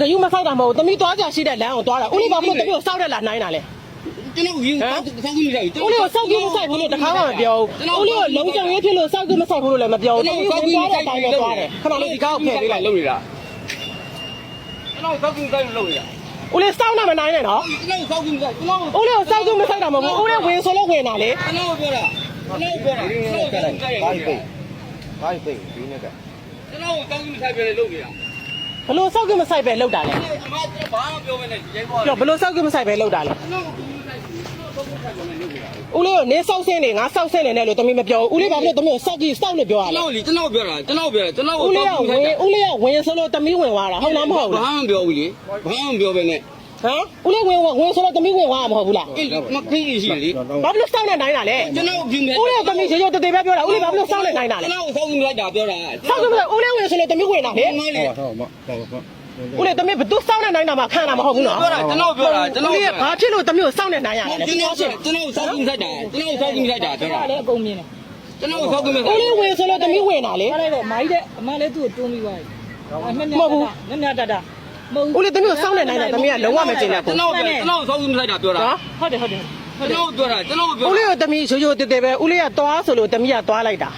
ဂယုမဆောက်တာမဟုတ်ဘူးသမီးသွားကြရှိတဲ့လမ်းကိုသွားတာဦးလေးဘာလို့သမီးကိုစောက်တဲ့လာနိုင်တာလဲကျွန်တော်ယူဆောက်ဆောက်ကြည့်လိုက်ဦးလေးကိုစောက်ကြည့်မဆိုင်ဘူးလို့တခါမှမပြောဘူးဦးလေးကိုလုံးကြံရေးဖြစ်လို့စောက်ကြည့်မဆိုင်ဘူးလို့လည်းမပြောဘူးသမီးကိုသွားတဲ့အတိုင်းပဲသွားတယ်ခဏလေးဒီကောက်ဖယ်ပေးလိုက်လုပ်နေတာကျွန်တော်ဆောက်ကြည့်ဆိုင်လုပ်နေတာဦးလေးစောက်နေမနိုင်နဲ့နော်ကျွန်တော်ဆောက်ကြည့်ဆိုင်ကျွန်တော်ဦးလေးကိုစောက်ကြည့်မဆိုင်တာမဟုတ်ဘူးဦးလေးဝင်ဆိုလို့ဝင်တာလေကျွန်တော်ပြောတာကျွန်တော်ပြောတာကျွန်တော်ဆောက်ကြည့်ဆိုင်လုပ်နေတာဘာသိဒီနေ့ကကျွန်တော်ဆောက်ကြည့်ဆိုင်ပဲလုပ်နေတာ ဘလို့စောက်ကြည့်မဆိုင်ပဲလောက်တာလဲကျွန်တော်ဘာမှပြောမနေရဲဘောပြောဘလို့စောက်ကြည့်မဆိုင်ပဲလောက်တာလဲကျွန်တော်ဆောက်ကြည့်ဆိုင်ကျွန်တော်ဆောက်ကြည့်ဆိုင်ပဲလုပ်နေတာဦးလေးကိုနေစောက်စင်းနေငါစောက်စင်းနေတယ်လို့သမီးမပြောဘူးဦးလေးဘာလို့သမီးကိုစောက်ကြည့်စောက်လို့ပြောရကျွန်လဲတော်လေကျွန်တော်ပြောတာကျွန်တော်ပြောတာကျွန်တော်ဦးလေးကဝင်ဦးလေးကဝင်ဆိုလို့သမီးဝင်သွားတာဟုတ်လားမဟုတ်ဘူးဘာလားမှပြောဘူးလေဘာမှပြောပဲနဲ့ ဟမ်ဦးလေးဝင်ဝင်ဆိုလို့သမီးဝင်သွားမှာမဟုတ်ဘူးလားအေးမခိရှိလေဘာလို့စောက်နေနိုင်တာလဲကျွန်တော်ပြင်းနေဦးလေးကသမီးရေရေတသေးပဲပြောတာဦးလေးဘာလို့စောက်နေနိုင်တာလဲကျွန်တော်ဆောက်ကြည့်လိုက်တာပြောတာစောက်ကြည့်မလို့ဦးလေးဝင်ဆိုလို့သမီးဝင်တာလေမလေးဟောမဟောမဦးလေးသမီးဘသူစောက်နေနိုင်တာမှခံတာမဟုတ်ဘူးနော်ပြောတာကျွန်တော်ပြောတာကျွန်တော်ဦးလေးကဘာဖြစ်လို့သမီးကိုစောက်နေနိုင်ရလဲကျွန်တော်ကျွန်တော်ဆောက်ကြည့်လိုက်တာကျွန်တော်ဆောက်ကြည့်လိုက်တာပြောတာလည်းအကုန်မြင်တယ်ကျွန်တော်ဆောက်ကြည့်လိုက်ဦးလေးဝင်ဆိုလို့သမီးဝင်တာလေ။အားလိုက်တော့မိုင်းတဲ့အမလည်းသူ့ကိုတွန်းပြီးသွားတယ်။အမျက်မျက်တတာမျက်မျက်တတာမဟုတ် ဦးလေးသမီးကိုစောက်နေနိုင်တာသမီးကလုံးဝမကျင်တတ်ကျွဘူးန်တော်ကျွန်တော်ဆောက်ကြည့်လိုက်တာပြောတာနော်ဟုတ်တယ်ဟုတ်တယ်ကျွန်တော်ပြောတာကျွန်တော်ပြောဦးလေးကိုသမီးရိုးရိုးတည်တည်ပဲဦးလေးကသွားဆိုလို့သမီးကသွားလိုက်တာ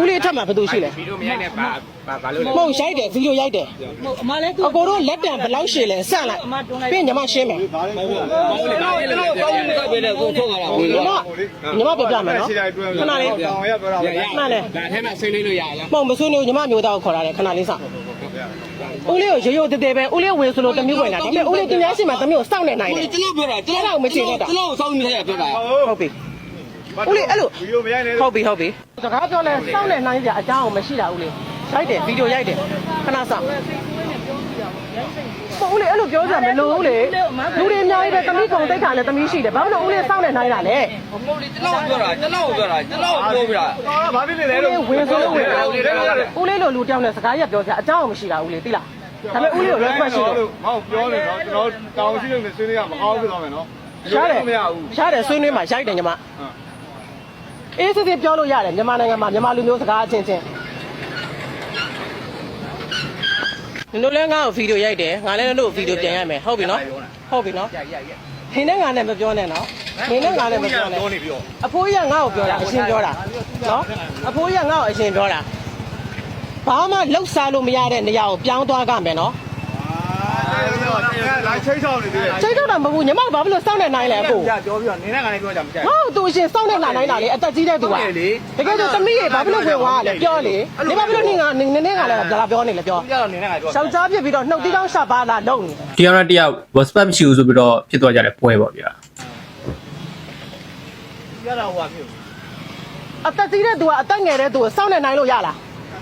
ဦးလေးထပ်မှာဘယ်သူရှိလဲဗီဒီယိုမရိုက်နဲ့ဘာဘာဘာလို့မဟုတ်ရိုက်တယ်ဗီဒီယိုရိုက်တယ်မဟုတ်အမလည်းသူ့အကိုတို့လက်တံဘယ်လောက်ရှည်လဲဆန့်လိုက်ပြင်ညီမရှင်းမယ်ကျွန်တော်ကျွန်တော်ဆောက်ကြည့်လိုက်ပဲလေကိုထုတ်လာတာဝင်ညီမတော့ညီမပြပြမယ်နော်ခြေတိုင်းတွဲခဏလေးတောင်ရပြောတာပဲမှန်တယ်ဒါထဲမှာဆွေးနွေးလို့ရလားမဟုတ်မဆွေးနေညီမမျိုးသားကိုခေါ်လာတယ်ခဏလေးစောင့် ဦးလေးကိုရိုးရိုးတည်တည်ပဲဦးလေးဝင်ဆိုလို့သမီးဝင်တာဒါပေမဲ့ဦးလေးတင်များရှိမှသမီးကိုစောင့်နေနိုင်တယ်ကျွန်တော်ပြောတာကျွန်တော်ကျွန်တော်ဆောက်ကြည့်လိုက်တာပြောတာဟုတ်ပြီဦးလေးအဲ့လိုဗီဒီယိုမရိုက်နဲ့ဟုတ်ပြီဟုတ်ပြီစကားပြောလဲစောင့်နေနိုင်ကြအကြောင်းအောင်မရှိတာဦးလေးရိုက်တယ်ဗီဒီယိုရိုက်တယ်ခဏစောင့် ဟုတ်ဦးလေးအဲ့လိုပြောကြမလို့ဦးလေးလူတွေအများကြီးပဲသမီးကုံတိတ်ခါလည်းသမီးရှိတယ်ဘာလို့ဦးလေးစောင့်နေနိုင်တာလဲမဟုတ်လေကျွန်တော်ပြောတာကျွန်တော်ပြောတာကျွန်တော်ပြောပြတာအော်ဘာဖြစ်နေလဲဦးလို့လေးဝင်ဆိုလို့ဝင်တာဦးလေးလိုလူတယောက်နဲ့စကားရပြောကြအကြောင်းအောင်မရှိတာဦးလေးသိလားဒါပေမဲ့ဦးလေးကို request ရှိတယ်မဟုတ်ပြောနေတော့ကျွန်တော်တောင်းရှိလို့ဆွေးနွေးရမအောင်ဖြစ်သွားမယ်နော်ရှားတယ်မရဘူးရှားတယ်ဆွေးနွေးမှာရိုက်တယ်ညီမအေးစစ်စစ်ပြောလို့ရတယ်မြန်မာနိုင်ငံမှာမြန်မာလူမျိုးစကားအချင်းချင်း နင်တို့လည်းငါ့ကိုဗီဒီယိုရိုက်တယ်ငါလည်းနင်တို့ဗီဒီယိုပြန်ရိုက်မယ်ဟုတ်ပြီနော်ဟုတ်ပြီနော်ရရရခင်းနဲ့ငါနဲ့မပြောနဲ့နော်ခင်းနဲ့ငါနဲ့မပြောနဲ့ပြောနေပြီးတော့အဖိုးကြီးကငါ့ကိုပြောတာအရှင်ပြောတာနော်အဖိုးကြီးကငါ့ကိုအရှင်ပြောတာဘာမှလှုပ်ရှားလို့မရတဲ့နေရာကိုပြောင်းသွားကြမယ်နော် လာချိတ်ချောင်းနေသေးတယ်စိတ်တော့တာမဟုတ်ဘူးညီမဘာဖြစ်လို့စောင့်နေနိုင်လဲအကိုကြာပြောပြီးတော့နင်းနဲ့ကနေပြောကြမကြိုက်ဟောသူအရှင်စောင့်နေနိုင်တာလေအသက်ကြီးတဲ့သူကတကယ်ဆိုသမီးရေဘာဖြစ်လို့ဝင်သွားလဲပြောလေဒီဘာဖြစ်လို့နေငါနေနေကလည်းဒါလာပြောနေလေပြောဘူးကြတော့နင်းနဲ့ကပြောရှောက်ကြားပြစ်ပြီးတော့နှုတ်တီးကောင်းရှာပါလာလုံနေတယောက်နဲ့တယောက် WhatsApp မရှိဘူးဆိုပြီးတော့ဖြစ်သွားကြတဲ့ပွဲပေါ့ဗျာရတာဟိုပါဖြစ်အသက်ကြီးတဲ့သူကအသက်ငယ်တဲ့သူကိုစောင့်နေနိုင်လို့ရလား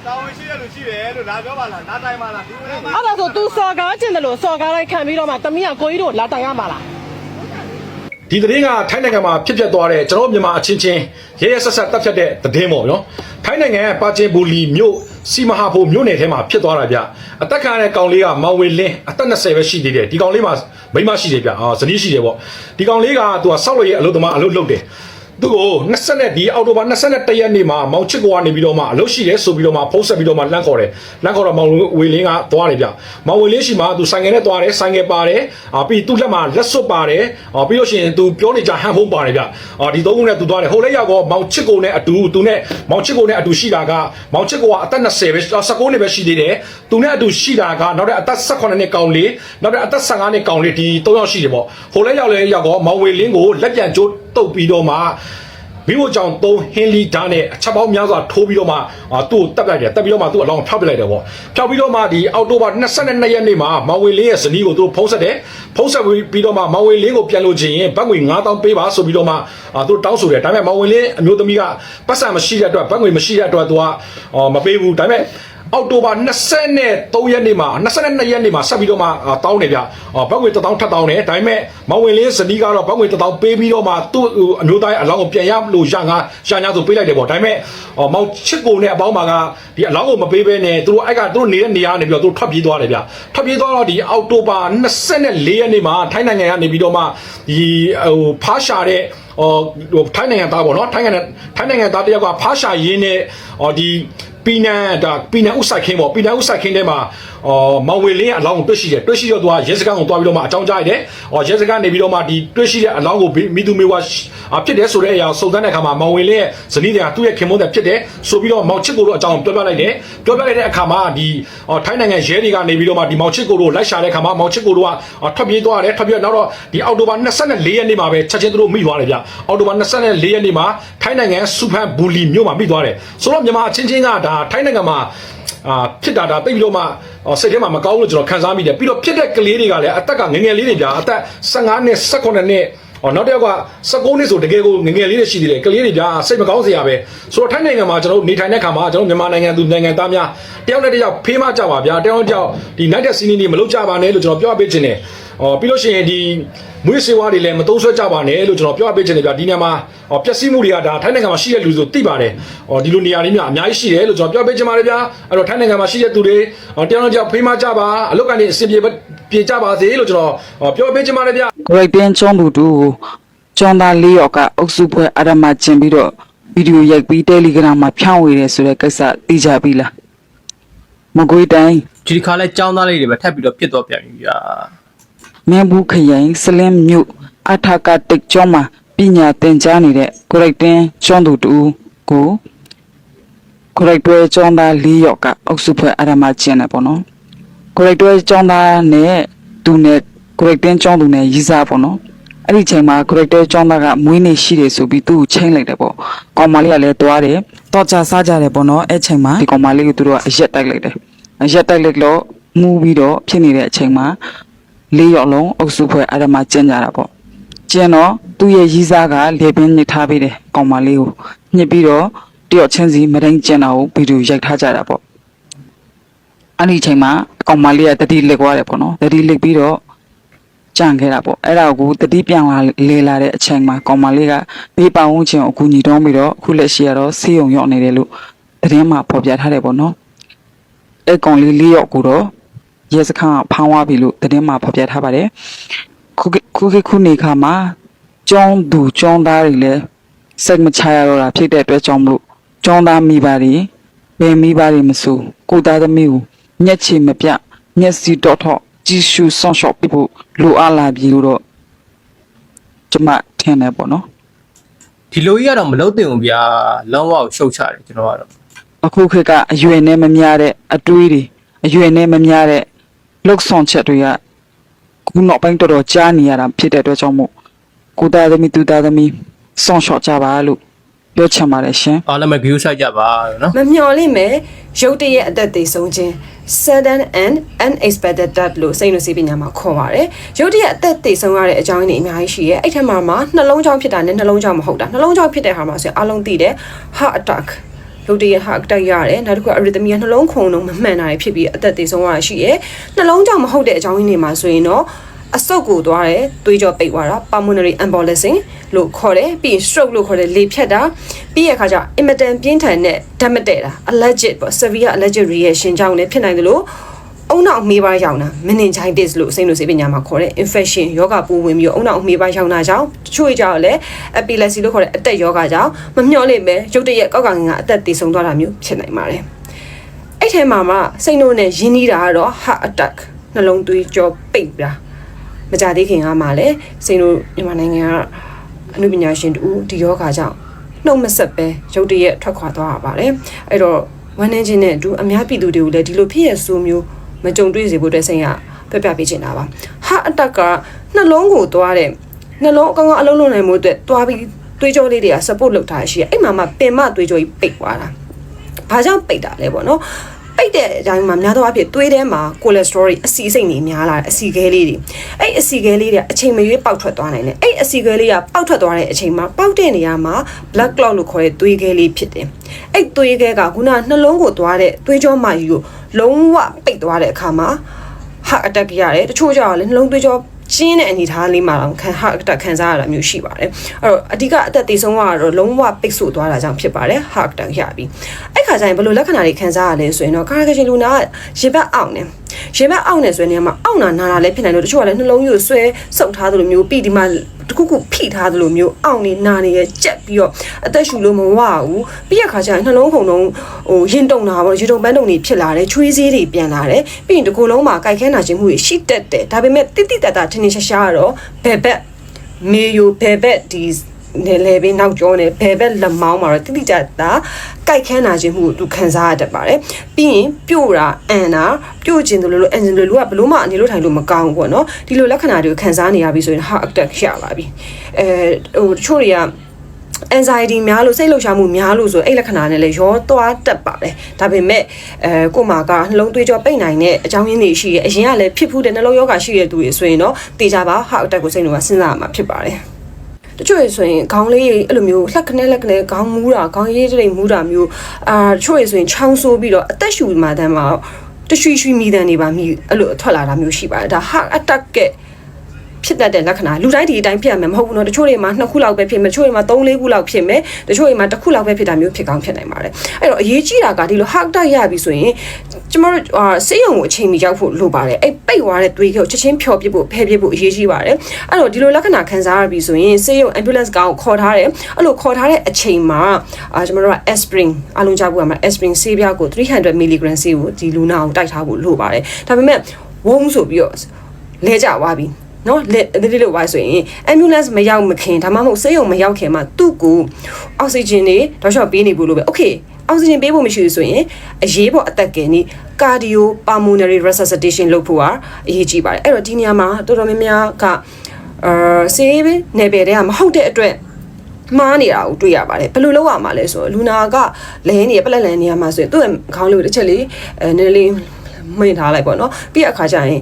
တောင်းရှိရလို့ရှိတယ်လို့လာပြောပါလားလာတိုင်းပါလားဒီဝင်မှာအဲ့ဒါဆို तू စော်ကားကျင်တယ်လို့စော်ကားလိုက်ခံပြီးတော့မှသမီးကကိုကြီးတို့လာတိုင်ရမှာလားဒီသတင်းကထိုင်းနိုင်ငံမှာဖြစ်ပျက်သွားတဲ့ကျွန်တော်တို့မြန်မာအချင်းချင်းရဲရဲဆက်ဆက်တပ်ဖြတ်တဲ့သတင်းပေါ့နော်ထိုင်းနိုင်ငံပါချင်ဘူလီမြို့စီမဟာဖိုမြို့နယ်ထဲမှာဖြစ်သွားတာဗျအသက်ခံရတဲ့ကောင်လေးကမောင်ဝေလင်းအသက်20ပဲရှိသေးတယ်ဒီကောင်လေးမှာမိန်းမရှိတယ်ဗျအာဇနီးရှိတယ်ပေါ့ဒီကောင်လေးကသူကဆောက်လို့ရအလုပ်သမားအလုပ်လုပ်တယ် သူ့ကို20နဲ့ဒီအောက်တိုဘာ21ရက်နေ့မှာမောင်ချစ်ကွာနေပြီးတော့မှအလုပ်ရှိတယ်ဆိုပြီးတော့မှဖုန်းဆက်ပြီးတော့မှလန့်ခေါ်တယ်လန့်ခေါ်တော့မောင်ဝေလင်းကသွားတယ်ဗျမောင်ဝေလင်းရှိမှသူဆိုင်ငယ်နဲ့သွားတယ်ဆိုင်ငယ်ပါတယ်အာပြီးသူ့လက်မှာလက်စွပ်ပါတယ်အာပြီးလို့ရှိရင်သူပြောနေကြဟန်ဖုန်းပါတယ်ဗျအာဒီသုံးခုနဲ့သူသွားတယ်ဟိုလည်းရောက်တော့မောင်ချစ်ကိုနဲ့အတူသူနဲ့မောင်ချစ်ကိုနဲ့အတူရှိတာကမောင်ချစ်ကိုကအသက်20ပဲ19နှစ်ပဲရှိသေးတယ်သူနဲ့အတူရှိတာကနောက်တဲ့အသက်18နှစ်ကောင်လေးနောက်တဲ့အသက်15နှစ်ကောင်လေးဒီ၃ယောက်ရှိတယ်ပေါ့ဟိုလည်းရောက်လည်းရောက်တော့မောင်ဝေလင်းကိုလက်ပြန်ကျိုးတုပ်ပြီးတော့မှမိဖို့ကြောင့်သုံးဟင်းလီဓာတ်နဲ့အချက်ပေါင်းများစွာထိုးပြီးတော့မှအာသူ့ကိုတက်လိုက်တယ်တက်ပြီးတော့မှသူ့အလောင်းဖျောက်ပစ်လိုက်တယ်ပေါ့ဖျောက်ပြီးတော့မှဒီအောက်တိုဘာ22ရက်နေ့မှာမောင်ဝေလင်းရဲ့ဇနီးကိုသူတို့ဖုံးဆက်တယ်ဖုံးဆက်ပြီးတော့မှမောင်ဝေလင်းကိုပြန်လို့ချင်းရင်ဘတ်ငွေ9000ပေးပါဆိုပြီးတော့မှအာသူတို့တောင်းဆိုတယ်ဒါပေမဲ့မောင်ဝေလင်းအမျိုးသမီးကပတ်စံမရှိတဲ့အတွက်ဘတ်ငွေမရှိတဲ့အတွက်သူကအာမပေးဘူးဒါပေမဲ့ အောက်တိုဘာ23ရက်နေ့မှာ22ရက်နေ့မှာဆက်ပြီးတော့မှအာတောင်းတယ်ဗျအာဘတ်ငွေ1000ထပ်တောင်းတယ်ဒါပေမဲ့မောင်ဝင်လင်းဇနီးကတော့ဘတ်ငွေ1000ပေးပြီးတော့မှသူ့အမျိုးသားရဲ့အလောင်းကိုပြန်ရလို့ရငါရညာဆိုပေးလိုက်တယ်ပေါ့ဒါပေမဲ့အော်မောင်ချစ်ကိုနဲ့အပေါင်းပါကဒီအလောင်းကိုမပေးဘဲနဲ့သူတို့အဲ့ကသူတို့နေတဲ့နေရာကနေပြီးတော့သူတို့ထွက်ပြေးသွားတယ်ဗျထွက်ပြေးသွားတော့ဒီအောက်တိုဘာ24ရက်နေ့မှာထိုင်းနိုင်ငံကနေပြီးတော့မှဒီဟိုဖားရှာတဲ့ဟိုဟိုထိုင်းနိုင်ငံသားပေါ့နော်ထိုင်းနိုင်ငံထိုင်းနိုင်ငံသားတယောက်ကဖားရှာရင်းနဲ့ဟောဒီ ပီနန်ဒါပီနန်ဥဆိုင်ခင်းပေါ့ပီနန်ဥဆိုင်ခင်းထဲမှာဟ အော်မောင်ဝေလင်းအလောင်းကိုတွေ့ရှိတယ်တွေ့ရှိတော့သူကရဲစခန်းကိုတွားပြီးတော့မှအကြောင်းကြားရတယ်။အော်ရဲစခန်းနေပြီးတော့မှဒီတွေ့ရှိတဲ့အလောင်းကိုမိသူမေဝါဖြစ်တယ်ဆိုတဲ့အရာစုံစမ်းတဲ့အခါမှာမောင်ဝေလင်းရဲ့ဇနီးတွေကသူ့ရဲ့ခင်မုန်းတဲ့ဖြစ်တယ်ဆိုပြီးတော့မောင်ချစ်ကိုတို့အကြောင်းပြောပြလိုက်တယ်။ပြောပြလိုက်တဲ့အခါမှာဒီအော်ထိုင်းနိုင်ငံရဲတွေကနေပြီးတော့မှဒီမောင်ချစ်ကိုတို့လိုက်ရှာတဲ့အခါမှာမောင်ချစ်ကိုတို့ကထွက်ပြေးသွားတယ်ထွက်ပြေးနောက်တော့ဒီအောက်တိုဘာ24ရက်နေ့မှာပဲချက်ချင်းသူတို့မိသွားတယ်ဗျ။အောက်တိုဘာ24ရက်နေ့မှာထိုင်းနိုင်ငံစူဖန်ဘူလီမြို့မှာမိသွားတယ်။ဆိုတော့မြန်မာအချင်းချင်းကဒါထိုင်းနိုင်ငံမှာ အာဖြစ်တာဒါတိတ်ပြီးတော့မှအော်စိတ်ထဲမှာမကောင်းဘူးလို့ကျွန်တော်ခံစားမိတယ်ပြီးတော့ဖြစ်တဲ့ကလေးတွေကလည်းအသက်ကငယ်ငယ်လေးတွေဗျာအသက်15နှစ်18နှစ်အော်နောက်တစ်ယောက်က19နှစ်ဆိုတကယ်ကိုငယ်ငယ်လေးတွေရှိသေးတယ်ကလေးတွေဗျာစိတ်မကောင်းစရာပဲဆိုတော့ထိုင်းနိုင်ငံမှာကျွန်တော်တို့နေထိုင်တဲ့ခါမှာကျွန်တော်မြန်မာနိုင်ငံသူနိုင်ငံသားများတယောက်နဲ့တယောက်ဖေးမကြပါဗျာတယောက်နဲ့တယောက်ဒီ night scene တွေမလုပ်ကြပါနဲ့လို့ကျွန်တော်ပြောပေးခြင်းတယ် အော်ပြီးလို့ရှိရင်ဒီမွေးစေဝါတွေလည်းမသုံးဆွဲကြပါနဲ့လို့ကျွန်တော်ပြောပေးခြင်းတယ်ဗျာဒီနေရာမှာဟောပျက်စီးမှုတွေကဒါထိုင်းနိုင်ငံမှာရှိတဲ့လူဆိုသိပါတယ်ဟောဒီလိုနေရာလေးများအများကြီးရှိတယ်လို့ကျွန်တော်ပြောပေးခြင်းပါတယ်ဗျာအဲ့တော့ထိုင်းနိုင်ငံမှာရှိတဲ့သူတွေဟောတယောက်နဲ့တယောက်ဖေးမကြပါအလုပ်ကနေအဆင်ပြေပြေကြပါစေလို့ကျွန်တော်ဟောပြောပေးခြင်းပါတယ်ဗျာဂရိတ်တင်းကျွန်းသူတူကိုကျွန်းသားလေးယောက်ကအုပ်စုဖွဲ့အရမကျင်ပြီးတော့ဗီဒီယိုရိုက်ပြီး Telegram မှာဖြန့်ဝေတယ်ဆိုတဲ့ကိစ္စသိကြပြီလားမကွေးတိုင်းဒီတစ်ခါလဲចောင်းသားလေးတွေပဲထပ်ပြီးတော့ပြစ်တော့ပြန်ပြီဗျာ မင်းဘူးခရိုင်စလင်းမြို့အထာကတိတ်ကျွန်းမှာပညာသင်ကြားနေတဲ့ဂရိတ်တင်းကျွန်းသူတူကိုဂရိတ်တွဲကျွန်းသားလေးယောက်ကအုပ်စုဖွဲ့အရမကျင်တယ်ပေါ့နော်ဂရိတ်တွဲကျွန်းသားနဲ့သူနဲ့ဂရိတ်တင်းကျွန်းသူနဲ့ရီးစားပေါ့နော်အဲ့ဒီချိန်မှာ character ကျောင်းသားကမွေးနေ့ရှိတယ်ဆိုပြီးသူ့ကိုချိန်လိုက်တယ်ပေါ့။ကောင်မလေးကလည်းသွားတယ်။တော့ကြစားကြတယ်ပေါ့နော်။အဲ့ချိန်မှာဒီကောင်မလေးကိုသူတို့ကအရက်တိုက်လိုက်တယ်။အရက်တိုက်လိုက်လို့မူးပြီးတော့ဖြစ်နေတဲ့အချိန်မှာ လေးယောက်လုံးအုပ်စုဖွဲ့အဲ့ဒါမှကျင်းကြတာပေါ့။ကျင်းတော့သူ့ရဲ့ရီးစားကလေပင်းညစ်ထားပေးတယ်ကောင်မလေးကိုညှစ်ပြီးတော့တယောက်ချင်းစီမတိုင်းကျင်းတာကိုဗီဒီယိုရိုက်ထားကြတာပေါ့။အဲ့ဒီချိန်မှာကောင်မလေးကတတိလက်သွားတယ်ပေါ့နော်။တတိလက်ပြီးတော့ကြံခဲ့တာပေါ့အဲ့ဒါကိုတတိပြန်လာလေလာတဲ့အချိန်မှာကောင်မလေးကဘေးပဝန်းကျင်ကိုအကူညီတောင်းပြီးတော့အခုလက်ရှိကတော့ဆေးရုံရောက်နေတယ်လို့သတင်းမှာဖော်ပြထားတယ်ပေါ့နော်အဲ့ကောင်လေးလေးယောက်ကိုတော့ ရဲစခန်းကဖောင်းသွားပြီလို့သတင်းမှာဖော်ပြထားပါတယ်ခုခေတ်ခုခေတ်ခုနေခါမှာကျောင်းသူကျောင်းသားတွေလည်းစိတ်မချရတော့တာဖြစ်တဲ့အတွက်ကြောင့်မလို့ကျောင်းသားမိဘတွေဘယ်မိဘတွေမဆိုကိုယ်သားသမီးကိုညက်ချေမပြမျက်စိတော့ထော့ကြည့်ရှုဆောင်ရှောက်ပြဖို့လိုအပ်လာပြီလို့တော့ကျွန်မထင်တယ်ပေါ့နော်ဒီလိုကြီးကတော့မလုပ်သင့်ဘူးဗျာလုံးဝရှုတ်ချတယ်ကျွန်တော်ကတော့အခုခေတ်ကအရွယ်နဲ့မများတဲ့အတွေးတွေအရွယ်နဲ့မများတဲ့ လှုပ်ဆောင်ချက်တွေကခုနောက်ပိုင်းတော်တော်ကြားနေရတာဖြစ်တဲ့အတွက်ကြောင့်မို့ကိုသားသမီးသူသားသမီးဆောင်ရှော့ကြပါလို့ပြောချင်ပါတယ်ရှင်အားလုံးပဲ view ဆိုင်ကြပါနော်မမျှော်လင့်မဲ့ရုတ်တရက်အသက်သေဆုံးခြင်း sudden and unexpected death လို့စိတ်လို့စီးပညာမှာခေါ်ပါတယ်ရုတ်တရက်အသက်သေဆုံးရတဲ့အကြောင်းရင်းတွေအများကြီးရှိရဲအဲ့ထက်မှာမှာနှလုံးကြောင့်ဖြစ်တာနဲ့နှလုံးကြောင့်မဟုတ်တာနှလုံးကြောင့်ဖြစ်တဲ့ဟာမှာဆိုရင်အလုံးသိတယ် heart attack ရုတ်တရက် heart attack ရတယ်နောက်တစ်ခု arrhythmia နှလုံးခုန်လုံးမမှန်တာတွေဖြစ်ပြီးအသက်သေဆုံးရတာရှိရဲနှလုံးကြောင့်မဟုတ်တဲ့အကြောင်းရင်းတွေမှာဆိုရင်တော့အဆုတ်ကိုသွားတယ်သွေးကြောပိတ်သွားတာ pulmonary embolism လို့ခေါ်တယ်ပြီးရင် stroke လို့ခေါ်တယ်လေဖြတ်တာပြီးရခါကျ immitant ပြင်းထန်တဲ့ဓာတ်မတည့်တာ allergic ပေါ့ severe allergic reaction ကြောင့်လည်းဖြစ်နိုင်တယ်လို့ အုံနောက်မေးပါရောက်တာ meningitis လို့စိတ်လို့စေပညာမှာခေါ်တဲ့ infection ယောဂပိုးဝင်ပြီးတော့အုံနောက်မေးပါရောက်တာကြောင့်တချို့ကြောင့်လည်း epilepsy လို့ခေါ်တဲ့အသက်ယောဂကြောင့်မမျှော်လင့်ပဲရုတ်တရက်ကောက်ကင်ကအသက်သေဆုံးသွားတာမျိုးဖြစ်နိုင်ပါတယ်အဲ့ထဲမှာမှစိတ်နှုတ်နဲ့ရင်းနှီးတာကတော့ heart attack နှလုံးသွေးကြောပိတ်တာမကြသေးခင်ကမှလည်းစိတ်နှုတ်မြန်မာနိုင်ငံကအနုပညာရှင်တူဒီယောဂကြောင့်နှုတ်မဆက်ပဲရုတ်တရက်ထွက်ခွာသွားရပါတယ်အဲ့တော့ဝမ်းနည်းခြင်းနဲ့အတူအများပြည်သူတွေကိုလည်းဒီလိုဖြစ်ရဆိုးမျိုး မကြုံတွေ့စေဖို့အတွက်စိတ်ရပြပြပေးချင်တာပါ heart attack ကနှလုံးကိုသွားတဲ့နှလုံးအကောင်ကောင်အလုံးလုံးနိုင်မှုအတွက်သွားပြီးသွေးကြောလေးတွေက support လုပ်ထားရှိရအဲ့မှာမှပင်မသွေးကြောကြီးပိတ်သွားတာဘာကြောင့်ပိတ်တာလဲပေါ့နော်ပိတ်တဲ့အတိုင်းမှာများသောအားဖြင့်သွေးထဲမှာကိုလက်စထရောတွေအဆီစိတ်တွေများလာတယ်အဆီခဲလေးတွေအဲ့အဆီခဲလေးတွေအချိန်မရွေးပေါက်ထွက်သွားနိုင်တယ်အဲ့အဆီခဲလေးကပေါက်ထွက်သွားတဲ့အချိန်မှာပေါက်တဲ့နေရာမှာ blood clot လို့ခေါ်တဲ့သွေးခဲလေးဖြစ်တယ်အဲ့သွေးခဲကခုနနှလုံးကိုသွားတဲ့သွေးကြောမာကြီးကို လုံးဝပိတ်သွားတဲ့အခါမှာ heart attack ရတယ်တချို့ကျတော့လည်းနှလုံးသွေးကြောကျင်းတဲ့အနေအထားလေးမှာတော့ခံ heart attack ခံစားရတာမျိုးရှိပါတယ်အဲ့တော့အဓိကအသက်သေဆုံးကတော့လုံးဝပိတ်ဆို့သွားတာကြောင့်ဖြစ်ပါတယ် heart attack ရပြီအဲ့ခါကျရင်ဘယ်လိုလက္ခဏာတွေခံစားရလဲဆိုရင်တော့ကာရကရှင်လူနာကရေဘက်အောင့်နေရေဘက်အောင့်နေဆိုတဲ့နေရာမှာအောင့်နာနာတာလည်းဖြစ်နိုင်လို့တချို့ကလည်းနှလုံးရိုးဆွဲဆုပ်ထားသလိုမျိုးပြီးဒီမှာ တခုခုဖိထားသလိုမျိုးအောင့်နေနာနေရကြက်ပြီးတော့အသက်ရှူလို့မဝဘူးပြီးရခါကျရင်နှလုံးခုန်လုံးဟိုရင်တုံတာပေါ့ရေတုံပန်းတုံတွေဖြစ်လာတယ်ချွေးစည်းတွေပြန်လာတယ်ပြီးရင်ဒီကိုယ်လုံးမှာကြိုက်ခဲနာခြင်းမှုတွေရှိတတ်တယ်ဒါပေမဲ့တိတိတတ်တာထင်းထင်းရှားရှားကတော့ဘယ်ဘက်မေယိုဘယ်ဘက်ဒီ နေလေဘေးနောက်ကျောနေဘယ်ဘက်လက်မောင်းမှာတော့တိတိကျကျကြိုက်ခဲနာခြင်းမှုကိုသူခံစားရတတ်ပါတယ်ပြီးရင်ပြို့တာအန်တာပြို့ခြင်းတို့လို့အန်ခြင်းတို့ကဘလို့မှအနေလို့ထိုင်လို့မကောင်းဘူးပေါ့နော်ဒီလိုလက္ခဏာတွေကိုခံစားနေရပြီဆိုရင် heart attack ရပါပြီအဲဟိုတချို့တွေက anxiety များလို့စိတ်လှုပ်ရှားမှုများလို့ဆိုအဲ့လက္ခဏာနဲ့လည်းရောသွားတတ်ပါတယ်ဒါပေမဲ့အဲကို့မှာကနှလုံးသွေးကြောပိတ်နိုင်တဲ့အကြောင်းရင်းတွေရှိရအရင်ကလည်းဖြစ်ဖူးတဲ့နှလုံးရောဂါရှိတဲ့သူတွေဆိုရင်တော့တေချာပါ heart attack ကိုစိတ်လို့ကစဉ်းစားရမှာဖြစ်ပါတယ် တချို့ဆိုရင်ခေါင်းလေးအဲ့လိုမျိုးလှက်ခနဲလက်ခနဲခေါင်းမူးတာခေါင်းရေးတိတ်မူးတာမျိုးအာတချို့ဆိုရင်ချောင်းဆိုးပြီးတော့အသက်ရှူမှတမ်းမှာတရွှီရွှီမိတဲ့နေပါမိအဲ့လိုထွက်လာတာမျိုးရှိပါတယ်ဒါ heart attack က ဖြစ်တတ်တဲ့လက္ခဏာလူတိုင်းဒီအတိုင်းဖြစ်ရမယ်မဟုတ်ဘူးเนาะတချို့တွေမှာနှစ်ခုလောက်ပဲဖြစ်မယ်တချို့တွေမှာ3 4ခုလောက်ဖြစ်မယ်တချို့တွေမှာတစ်ခုလောက်ပဲဖြစ်တာမျိုးဖြစ်ကောင်းဖြစ်နိုင်ပါတယ်အဲ့တော့အရေးကြီးတာကဒီလို heart attack ရပြီဆိုရင်ကျမတို့အာစေးရုံကိုအချိန်မီရောက်ဖို့လိုပါတယ်အဲ့ပိတ်သွားတဲ့သွေးကိုချက်ချင်းဖျော်ပြဖို့ဖယ်ပြဖို့အရေးကြီးပါတယ်အဲ့တော့ဒီလိုလက္ခဏာခံစားရပြီဆိုရင်စေးရုံ ambulance ကောင်ကိုခေါ်ထားတယ်အဲ့လိုခေါ်ထားတဲ့အချိန်မှာအာကျမတို့က aspirin အလုံးကြားဖို့ကမှာ aspirin ဆေးပြားကို300 mg ဆေးကိုဒီလူနာကိုတိုက်ထားဖို့လိုပါတယ်ဒါပေမဲ့ဝုန်းဆိုပြီးတော့လဲကျသွားပြီ နော်လက်ဒီလိုပါဆိုရင် ambulance မရောက်မခင်ဒါမှမဟုတ်ဆေးရုံမရောက်ခင်မှာသူ့ကိုအောက်ဆီဂျင်တွေတော့ရှော့ပေးနေဖို့လိုပဲ okay အောက်ဆီဂျင်ပေးဖို့မရှိဘူးဆိုရင်အရေးပေါ်အသက်ကင်နေကာဒီယိုပါမိုနရီ resuscitation လုပ်ဖို့ကအရေးကြီးပါတယ်အဲ့တော့ဒီနေရာမှာတော်တော်များများကအာဆေးနယ်ပယ်တွေကမဟုတ်တဲ့အတွက်မှားနေတာကိုတွေ့ရပါတယ်ဘယ်လိုလုပ်ရမှာလဲဆိုတော့လူနာကလဲနေပလက်လန်နေရမှာဆိုရင်သူ့ရဲ့ခေါင်းလေးကိုတစ်ချက်လေးအဲနည်းနည်းလေးမိန်ထားလိုက်ပေါ့နော်ပြီးအခါကျရင်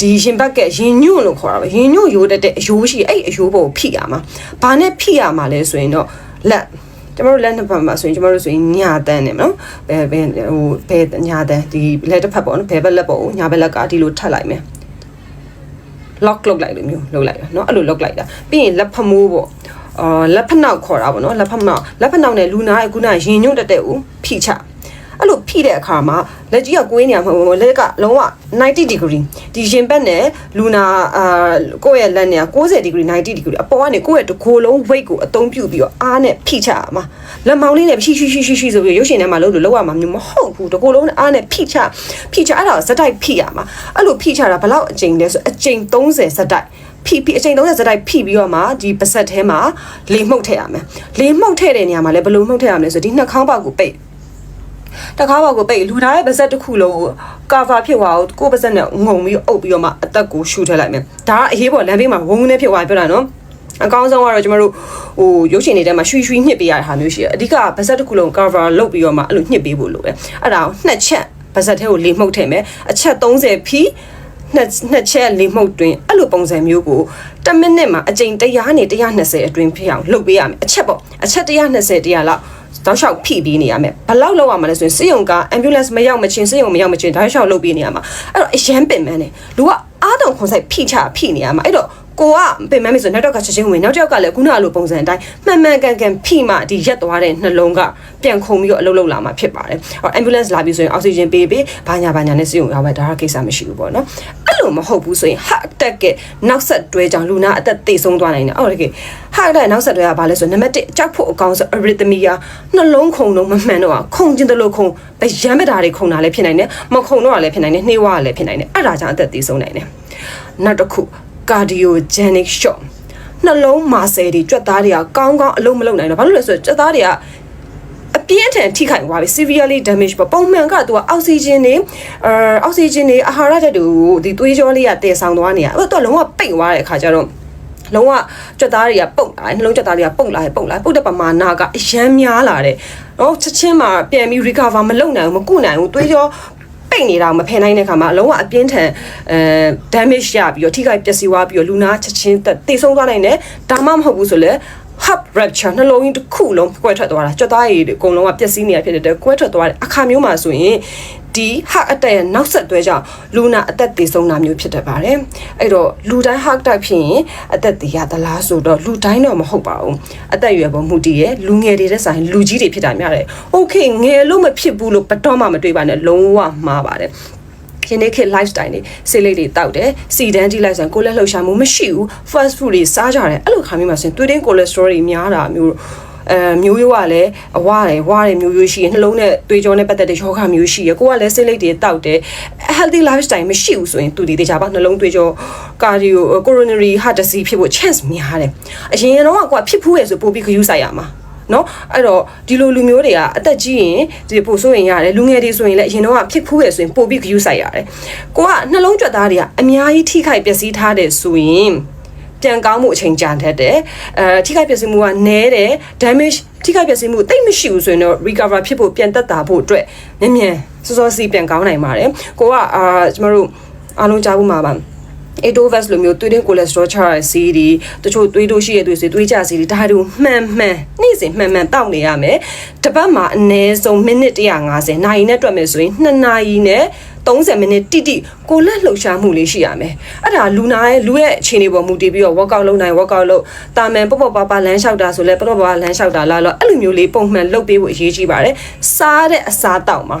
ဒီရင်ဘက်ကရင်ညွန့်လို့ခေါ်တာပဲရင်ညွန့်ရိုးတက်တဲ့အယိုးရှိအဲ့အယိုးပေါ်ကိုဖိရမှာဘာနဲ့ဖိရမှာလဲဆိုရင်တော့လက်ကျမတို့လက်နှစ်ဖက်မှာဆိုရင်ကျမတို့ဆိုရင်ညာတန်းနေမနော်ဘယ်ဘယ်ဟိုဘယ်ညာတန်းဒီလက်တစ်ဖက်ပေါ့နော်ဘယ်ဘက်လက်ပေါ့ကိုညာဘက်လက်ကဒီလိုထပ်လိုက်မယ် lock လုပ်လိုက်လို့မျိုးလုပ်လိုက်တာเนาะအဲ့လို lock လိုက်တာပြီးရင်လက်ဖမိုးပေါ့အာလက်ဖနောက်ခေါ်တာပေါ့နော်လက်ဖနောက်လက်ဖနောက်နဲ့လူနာရဲ့ခုနရင်ညွန့်တက်တဲ့ကိုဖိချ အဲ့လိုဖိတဲ့အခါမှာလက်ကြီးကကွေးနေရမှာမဟုတ်ဘူးလက်ကလုံးဝ90 degree ဒီရင်ဘက်နဲ့လူနာအာကိုယ့်ရဲ့လက်နဲ့90 degree 90 degree အပေါ်ကနေကိုယ့်ရဲ့တစ်ကိုယ်လုံး weight ကိုအသုံးပြုပြီးတော့အားနဲ့ဖိချရမှာလက်မောင်းလေးနဲ့ရှိရှိရှိရှိရှိဆိုပြီးရုပ်ရှင်ထဲမှာလို့လို့လောက်ရမှာမျိုးမဟုတ်ဘူးတစ်ကိုယ်လုံးအားနဲ့ဖိချဖိချအဲ့ဒါဇက်တိုက်ဖိရမှာအဲ့လိုဖိချတာဘယ်လောက်အကြိမ်လဲဆိုအကြိမ်30ဇက်တိုက်ဖိဖိအချိန်30စတိုက်ဖိပြီးတော့မှဒီပါဆက်ထဲမှာလေမှုတ်ထည့်ရမယ်လေမှုတ်ထည့်တဲ့နေရာမှာလည်းဘယ်လိုမှုတ်ထည့်ရမလဲဆိုဒီနှာခေါင်းပေါက်ကိုပိတ် တကားပေါက်ကိုပိတ်လူထားရဲ့ပါဆက်တစ်ခုလုံးကိုကာဗာဖြစ်သွားအောင်ကိုယ်ပါဆက်နဲ့ငုံပြီးအုပ်ပြီးတော့မှအသက်ကိုရှူထည့်လိုက်မယ်ဒါကအရေးပေါ်လမ်းဘေးမှာဝုန်းနေဖြစ်သွားပြောတာနော်အကောင်းဆုံးကတော့ကျမတို့ဟိုရုပ်ရှင်တွေထဲမှာရွှီရွှီညှစ်ပေးရတဲ့ဟာမျိုးရှိတယ်အဓိကပါဆက်တစ်ခုလုံး cover လုပ်ပြီးတော့မှအဲ့လိုညှစ်ပေးဖို့လိုပဲအဲ့ဒါကိုနှစ်ချက်ပါဆက်ထဲကိုလေမှုတ်ထည့်မယ်အချက်30ဖြီးနှစ်နှစ်ချက်လေးမှုတ်တွင်အဲ့လိုပုံစံမျိုးကို10မိနစ်မှာအကြိမ်100နဲ့120အတွင်းဖြစ်အောင်လုပ်ပေးရမယ်အချက်ပေါ့အချက်120တရားလောက် တောက်လျှောက်ဖိပြီးနေရမယ်ဘယ်လောက်လောက်ရမှာလဲဆိုရင်စေယုံက ambulance မရောက်မချင်းစေယုံမရောက်မချင်းတောက်လျှောက်လုပ်ပြီးနေရမှာအဲ့တော့အရန်ပင်မန်းတယ်လူကအားတုံခွန်ဆိုင်ဖိချဖိနေရမှာအဲ့တော့ ကိုကပင်မမယ်ဆိုနောက်တော့ကချက်ချင်းဝင်နောက်တစ်ယောက်ကလည်းခုနလိုပုံစံအတိုင်းမှန်မှန်ကန်ကန်ဖိမှဒီရက်သွားတဲ့နှလုံးကပြန်ခုန်ပြီးတော့အလုပ်လုပ်လာမှာဖြစ်ပါတယ်။ဟော ambulance လာပြီဆိုရင်အောက်ဆီဂျင်ပေးပေးဘာညာဘာညာနဲ့စီုံရောက်ပဲဒါကကိစ္စမရှိဘူးပေါ့နော်။အဲ့လိုမဟုတ်ဘူးဆိုရင် heart attack ကနောက်ဆက်တွဲကြောင့်လူနာအသက်သေဆုံးသွားနိုင်တယ်။အော်တကယ် heart attack နောက်ဆက်တွဲကဘာလဲဆိုနံပါတ်1ကြောက်ဖို့အကောင်းဆုံး arrhythmia နှလုံးခုန်လုံးမမှန်တော့ခုန်ကျင်တယ်လို့ခုန်ဗရမ်းမတာတွေခုန်တာလည်းဖြစ်နိုင်တယ်မခုန်တော့လည်းဖြစ်နိုင်တယ်နှေးဝါလည်းဖြစ်နိုင်တယ်အဲ့ဒါကြောင့်အသက်သေဆုံးနိုင်တယ်။နောက်တစ်ခု cardiogenic shock နှလုံးမာဆယ်တွေကြွက်သားတွေကကောင်းကောင်းအလုံးမလုံးနိုင်တော့ဘာလို့လဲဆိုတော့ကြွက်သားတွေကအပြင်းထန်ထိခိုက်သွားပြီ severely damage ပေါ့ပုံမှန်ကသူကအောက်ဆီဂျင်တွေအဲအောက်ဆီဂျင်တွေအာဟာရဓာတ်တွေကိုဒီသွေးကြောလေးကတည်ဆောင်သွားနေရအဲ့တော့လုံးဝပိတ်သွားတဲ့အခါကျတော့လုံးဝကြွက်သားတွေကပုတ်လာတယ်နှလုံးကြွက်သားတွေကပုတ်လာတယ်ပုတ်လာပုတ်တဲ့ပမာဏကအရန်များလာတယ်နော်ချက်ချင်းမှာပြန်ပြီး recover မလုပ်နိုင်ဘူးမကုနိုင်ဘူးသွေးကြော ပိတ်နေတာကိုမဖယ်နိုင်တဲ့ခါမှာအလုံးဝအပြင်းထန်အဲ damage ရပြီးတော့ထိခိုက်ပျက်စီးသွားပြီးတော့လူနာချက်ချင်းတေဆုံးသွားနိုင်တယ်ဒါမှမဟုတ်ဘူးဆိုလဲ hub rupture နှလုံးကြီးတစ်ခုလုံးကွဲထွက်သွားတာကြွက်သားရည်တွေအကုန်လုံးကပျက်စီးနေရဖြစ်တဲ့ကွဲထွက်သွားတဲ့အခါမျိုးမှာဆိုရင် ဒီ heart attack ရဲ့နောက်ဆက်တွဲကြောင့်လူနာအသက်သေဆုံးတာမျိုးဖြစ်တတ်ပါတယ်အဲ့တော့လူတိုင်း heart attack ဖြစ်ရင်အသက်သေရသလားဆိုတော့လူတိုင်းတော့မဟုတ်ပါဘူးအသက်အရွယ်ပေါ်မှုတည်ရဲ့လူငယ်တွေတဲ့ဆိုင်လူကြီးတွေဖြစ်တာများတယ် okay ငယ်လို့မဖြစ်ဘူးလို့ဘတော်မှမတွေးပါနဲ့လုံးဝမှားပါတယ်ယနေ့ခေတ် lifestyle တွေဆေးလိပ်တွေတောက်တယ်စီဒန်းတီလိုက်ဆိုရင်ကိုလက်လှုပ်ရှားမှုမရှိဘူး fast food တွေစားကြတယ်အဲ့လိုခါမျိုးမှာဆိုရင်သွေးတင်းကိုလက်စထရောတွေများတာမျိုး အဲမျိုးရိုးကလည်းအဝတယ်ဝါတယ်မျိုးရိုးရှိရနှလုံးနဲ့သွေးကြောနဲ့ပတ်သက်တဲ့ယောဂမျိုးရှိရကိုကလည်းဆေးလိပ်တွေတောက်တယ် healthy lifestyle မရှိဘူးဆိုရင်သူဒီတေချာပါနှလုံးသွေးကြော cardio coronary heart disease ဖြစ်ဖို့ chance များတယ်အရင်တော့ကဖြစ်ဖူးရဆိုပို့ပြီးခရူးဆိုင်ရမှာနော်အဲ့တော့ဒီလိုလူမျိုးတွေကအသက်ကြီးရင်ဒီပို့ဆိုရင်ရတယ်လူငယ်တွေဆိုရင်လည်းအရင်တော့ကဖြစ်ဖူးရဆိုရင်ပို့ပြီးခရူးဆိုင်ရတယ်ကိုကနှလုံးကြွက်သားတွေကအများကြီးထိခိုက်ပျက်စီးထားတယ်ဆိုရင် ပြန်ကောင်းမှုအချိန်ကြာတတ်တယ်အဲထိခိုက်ပျက်စီးမှုကနည်းတယ် damage ထိခိုက်ပျက်စီးမှုတိတ်မရှိဘူးဆိုရင်တော့ recover ဖြစ်ဖို့ပြန်သက်သာဖို့အတွက်မြန်မြန်စောစောစီးပြန်ကောင်းနိုင်ပါတယ်ကိုကအာကျမတို့အားလုံးကြားဖို့မှာပါ Atovas လိုမျိုးသွေးတွင်းကိုလက်စထရောချရတဲ့ဆေးတွေတချို့သွေးတို့ရှိရသွေးဆေးသွေးကြဆေးတွေဒါတို့မှန်မှန်နေ့စဉ်မှန်မှန်တောက်နေရမယ်တစ်ပတ်မှာအနည်းဆုံးမိနစ်150နာရီနဲ့တွက်မယ်ဆိုရင်2နာရီနဲ့ 30မိနစ်တိတိကိုလက်လှုပ်ရှားမှုလေးရှိရမယ်အဲ့ဒါလူနာရဲ့လူရဲ့အခြေအနေပေါ်မူတည်ပြီးတော့ workout လုပ်နိုင် workout လုပ်တာမန်ပေါ့ပေါ့ပါပါလမ်းလျှောက်တာဆိုလဲပေါ့ပေါ့ပါပါလမ်းလျှောက်တာလားလို့အဲ့လိုမျိုးလေးပုံမှန်လုပ်ပေးဖို့အရေးကြီးပါတယ်စားတဲ့အစားတောက်မှာ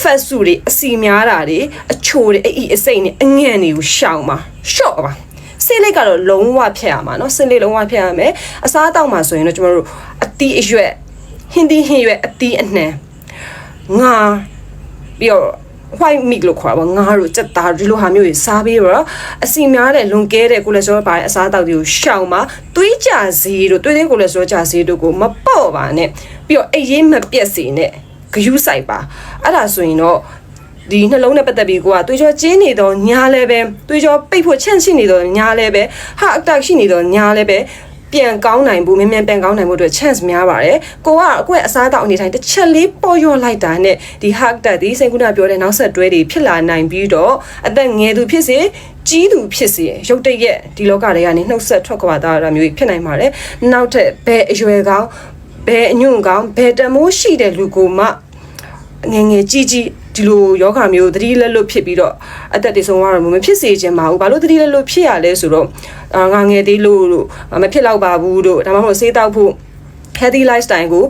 ဖက်စုတွေအစီများတာတွေအချိုတွေအဤအစိမ့်တွေအငန့်တွေကိုရှောင်ပါရှော့ပါဆေးလိပ်ကတော့လုံးဝဖျက်ရမှာเนาะဆေးလိပ်လုံးဝဖျက်ရမယ်အစားအသောက်မှာဆိုရင်တော့ကျွန်တော်တို့အတီးအရွက်ဟင်းသီးဟင်းရွက်အတီးအနှံငါပြီးတော့ white meat လို့ခေါ်တာပေါ့ငါတို့စက်သားဒီလိုဟာမျိုးတွေစားပြီးတော့အစီများတဲ့လွန်ကဲတဲ့ကိုလက်စထရောပါတဲ့အစားအသောက်တွေကိုရှောင်ပါသွေးကြစီတို့သွေးသေးကိုလက်စထရောကြစီတို့ကိုမပေါ့ပါနဲ့ပြီးတော့အိပ်ရေးမပြက်စေနဲ့ဂယူးဆိုင်ပါအဲ့ဒါဆိုရင်တော့ဒီနှလုံးနဲ့ပတ်သက်ပြီးကိုကသွေးကြောကျင်းနေတော့ညာလဲပဲသွေးကြောပိတ်ဖို့ချန့်ရှိနေတော့ညာလဲပဲဟာအတက်ရှိနေတော့ညာလဲပဲ ပြန်ကောင်းနိုင်ဖို့မြန်မြန်ပြန်ကောင်းနိုင်ဖို့အတွက် chance များပါတယ်ကိုကအကွက်အစားအသောက်အနေတိုင်းတစ်ချက်လေးပေါ်ရော့လိုက်တာနဲ့ဒီ heart attack ဒီစိတ်ကူးနာပြောတဲ့နောက်ဆက်တွဲတွေဖြစ်လာနိုင်ပြီးတော့အသက်ငယ်သူဖြစ်စေကြီးသူဖြစ်စေရုတ်တရက်ဒီလောကတွေကနေနှုတ်ဆက်ထွက်ခွာသွားတာမျိုးဖြစ်နိုင်ပါတယ်နောက်ထပ်ဘယ်အရွယ်ကောင်းဘယ်အညွန့်ကောင်းဘယ်တမိုးရှိတဲ့လူကိုမှငယ်ငယ်ကြီးကြီး ဒီလိုယောဂမျိုးသတိလက်လွတ်ဖြစ်ပြီးတော့အသက်တွေဆုံးသွားတော့မဖြစ်စေချင်ပါဘူးဘာလို့သတိလက်လွတ်ဖြစ်ရလဲဆိုတော့အာငါငယ်သေးလို့လို့မဖြစ်တော့ပါဘူးတို့ဒါမှမဟုတ်ဆေးတောက်ဖို့ healthy lifestyle ကို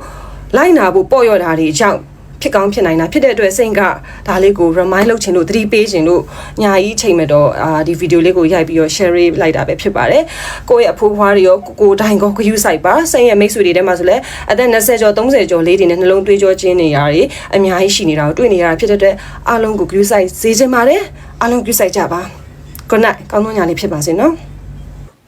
လိုက်နာဖို့ပေါ့ရော့တာတွေအကြောင်း ဖြစ်ကောင်းဖြစ်နိုင်တာဖြစ်တဲ့အတွက်စိတ်ကဒါလေးကို remind လုပ်ချင်လို့သတိပေးချင်လို့ညာကြီးချိန်မဲ့တော့အာဒီဗီဒီယိုလေးကိုရိုက်ပြီးတော့ share လိုက်တာပဲဖြစ်ပါတယ်ကိုယ့်ရဲ့အဖိုးဖွားတွေရောကိုကိုတိုင်ကောဂယူဆိုင်ပါစိတ်ရဲ့မိတ်ဆွေတွေထဲမှာဆိုလဲအသက်20ကျော်30ကျော်လေးတွေနဲ့နှလုံးသွေးကြောချင်းနေရတယ်အများကြီးရှိနေတာကိုတွေ့နေရတာဖြစ်တဲ့အတွက်အားလုံးကိုဂယူဆိုင်ဈေးချင်ပါတယ်အားလုံးဂယူဆိုင်ကြပါ good night ကောင်းသောညလေးဖြစ်ပါစေနော်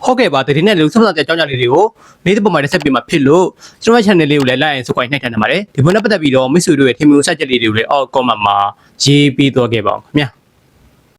ဟုတ်ကဲ့ပါတတိနဲ့လူစမစတဲ့အကြောင်းအရာလေးတွေကိုနေ့တစ်ပုံမှာတစ်ဆက်ပြမှာဖြစ်လို့ကျွန်တော်ရဲ့ channel လေးကိုလည်း like and subscribe နှိပ်ထားနေပါတယ်ဒီပုံနဲ့ပတ်သက်ပြီးတော့မိတ်ဆွေတို့ရဲ့ထင်မြင်ဆက်ချက်လေးတွေကိုလည်းအောက် comment မှာရေးပေးသွားခဲ့ပါအောင်ခင်ဗျာ